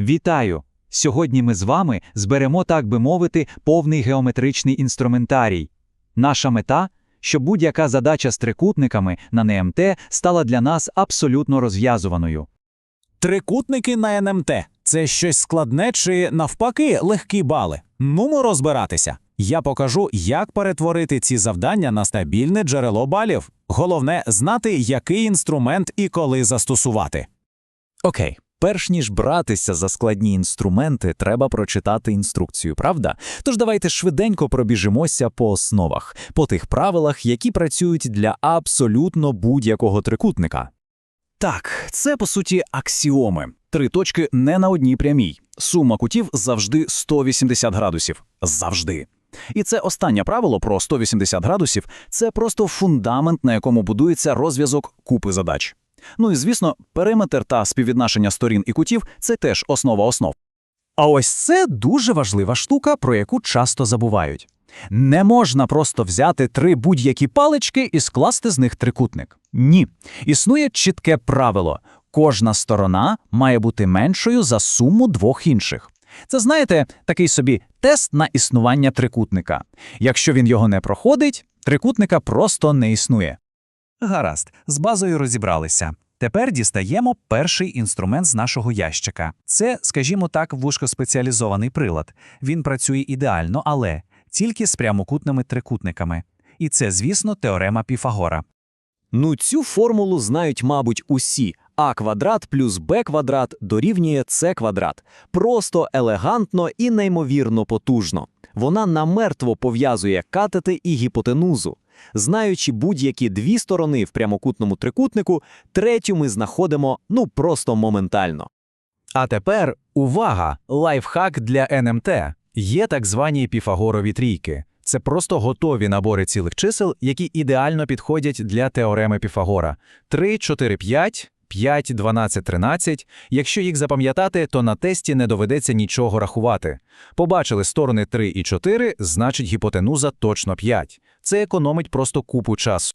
Вітаю! Сьогодні ми з вами зберемо, так би мовити, повний геометричний інструментарій. Наша мета щоб будь-яка задача з трикутниками на НМТ стала для нас абсолютно розв'язуваною. Трикутники на НМТ це щось складне чи навпаки легкі бали. Нумо розбиратися. Я покажу, як перетворити ці завдання на стабільне джерело балів. Головне знати, який інструмент і коли застосувати. Окей, перш ніж братися за складні інструменти, треба прочитати інструкцію, правда? Тож давайте швиденько пробіжимося по основах, по тих правилах, які працюють для абсолютно будь-якого трикутника. Так, це по суті аксіоми. Три точки не на одній прямій. Сума кутів завжди 180 градусів. Завжди. І це останнє правило про 180 градусів це просто фундамент, на якому будується розв'язок купи задач. Ну і звісно, периметр та співвідношення сторін і кутів це теж основа основ. А ось це дуже важлива штука, про яку часто забувають. Не можна просто взяти три будь-які палички і скласти з них трикутник. Ні. Існує чітке правило: кожна сторона має бути меншою за суму двох інших. Це, знаєте, такий собі тест на існування трикутника. Якщо він його не проходить, трикутника просто не існує. Гаразд, з базою розібралися. Тепер дістаємо перший інструмент з нашого ящика. Це, скажімо так, вузькоспеціалізований прилад. Він працює ідеально, але тільки з прямокутними трикутниками. І це, звісно, теорема Піфагора. Ну, цю формулу знають, мабуть, усі. А квадрат плюс Б квадрат дорівнює С квадрат. Просто елегантно і неймовірно потужно. Вона намертво пов'язує катети і гіпотенузу. Знаючи будь-які дві сторони в прямокутному трикутнику, третю ми знаходимо ну просто моментально. А тепер увага! Лайфхак для НМТ. Є так звані піфагорові трійки. Це просто готові набори цілих чисел, які ідеально підходять для теореми Піфагора. 3, 4, 5, 5, 12, 13. Якщо їх запам'ятати, то на тесті не доведеться нічого рахувати. Побачили сторони 3 і 4, значить гіпотенуза точно 5. Це економить просто купу часу.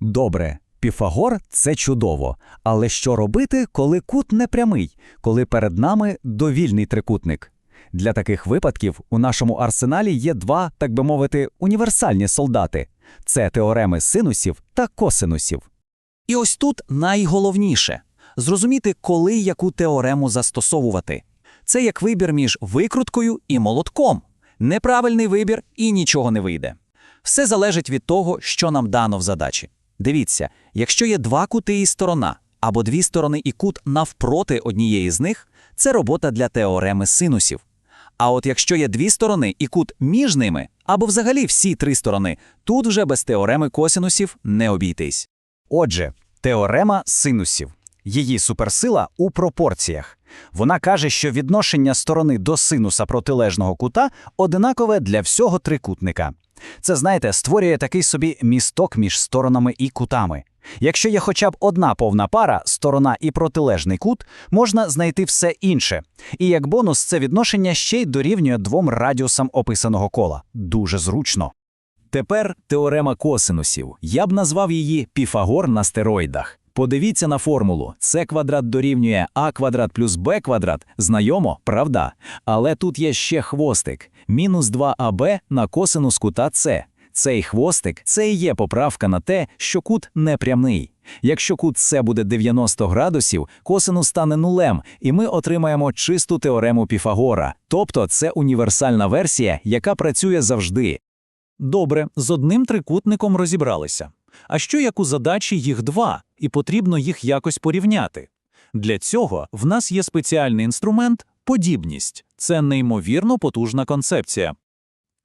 Добре, Піфагор це чудово. Але що робити, коли кут не прямий, коли перед нами довільний трикутник? Для таких випадків у нашому арсеналі є два, так би мовити, універсальні солдати це теореми синусів та косинусів. І ось тут найголовніше зрозуміти, коли яку теорему застосовувати. Це як вибір між викруткою і молотком. Неправильний вибір і нічого не вийде. Все залежить від того, що нам дано в задачі. Дивіться, якщо є два кути і сторона, або дві сторони і кут навпроти однієї з них, це робота для теореми синусів. А от якщо є дві сторони і кут між ними, або взагалі всі три сторони, тут вже без теореми косинусів не обійтись. Отже, теорема синусів. Її суперсила у пропорціях. Вона каже, що відношення сторони до синуса протилежного кута одинакове для всього трикутника. Це, знаєте, створює такий собі місток між сторонами і кутами. Якщо є хоча б одна повна пара, сторона і протилежний кут, можна знайти все інше. І як бонус, це відношення ще й дорівнює двом радіусам описаного кола. Дуже зручно. Тепер теорема косинусів. Я б назвав її Піфагор на стероїдах. Подивіться на формулу. С квадрат дорівнює А квадрат плюс Б квадрат. Знайомо, правда? Але тут є ще хвостик. Мінус 2АБ на косинус кута С. Цей хвостик це і є поправка на те, що кут непрямий. Якщо кут С буде 90 градусів, косинус стане нулем, і ми отримаємо чисту теорему Піфагора. Тобто це універсальна версія, яка працює завжди. Добре, з одним трикутником розібралися. А що як у задачі їх два, і потрібно їх якось порівняти? Для цього в нас є спеціальний інструмент подібність. Це неймовірно потужна концепція.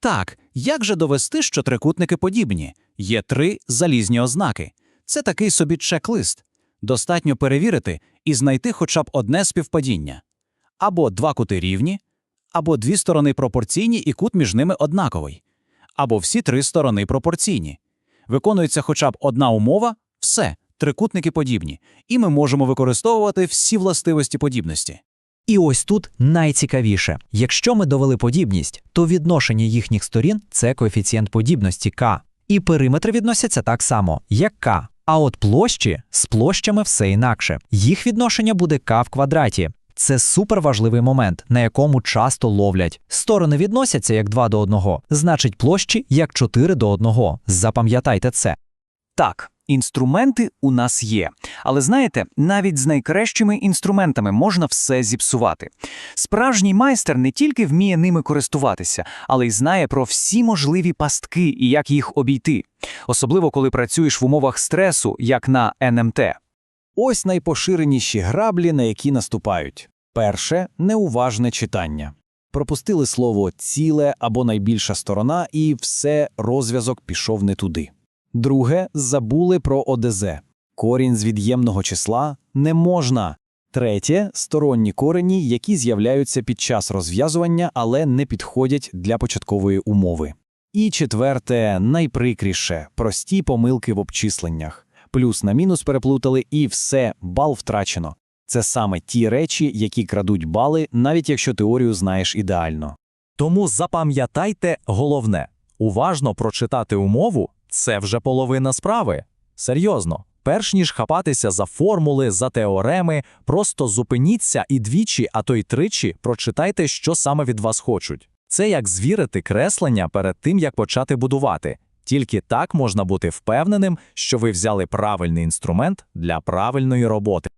Так, як же довести, що трикутники подібні? Є три залізні ознаки. Це такий собі чек-лист. Достатньо перевірити і знайти хоча б одне співпадіння. Або два кути рівні, або дві сторони пропорційні і кут між ними однаковий, або всі три сторони пропорційні. Виконується хоча б одна умова, все, трикутники подібні, і ми можемо використовувати всі властивості подібності. І ось тут найцікавіше. Якщо ми довели подібність, то відношення їхніх сторін це коефіцієнт подібності К. І периметри відносяться так само, як К. А от площі з площами все інакше. Їх відношення буде К в квадраті. Це суперважливий момент, на якому часто ловлять. Сторони відносяться як 2 до 1, значить площі як 4 до 1. Запам'ятайте це. Так, інструменти у нас є. Але знаєте, навіть з найкращими інструментами можна все зіпсувати. Справжній майстер не тільки вміє ними користуватися, але й знає про всі можливі пастки і як їх обійти. Особливо, коли працюєш в умовах стресу, як на НМТ. Ось найпоширеніші граблі, на які наступають. Перше неуважне читання. Пропустили слово ціле або найбільша сторона, і все, розв'язок пішов не туди. Друге забули про ОДЗ. Корінь з від'ємного числа не можна. Третє сторонні корені, які з'являються під час розв'язування, але не підходять для початкової умови. І четверте, найприкріше прості помилки в обчисленнях. Плюс на мінус переплутали, і все, бал втрачено. Це саме ті речі, які крадуть бали, навіть якщо теорію знаєш ідеально. Тому запам'ятайте головне уважно прочитати умову це вже половина справи. Серйозно, перш ніж хапатися за формули, за теореми, просто зупиніться і двічі, а то й тричі прочитайте, що саме від вас хочуть. Це як звірити креслення перед тим, як почати будувати. Тільки так можна бути впевненим, що ви взяли правильний інструмент для правильної роботи.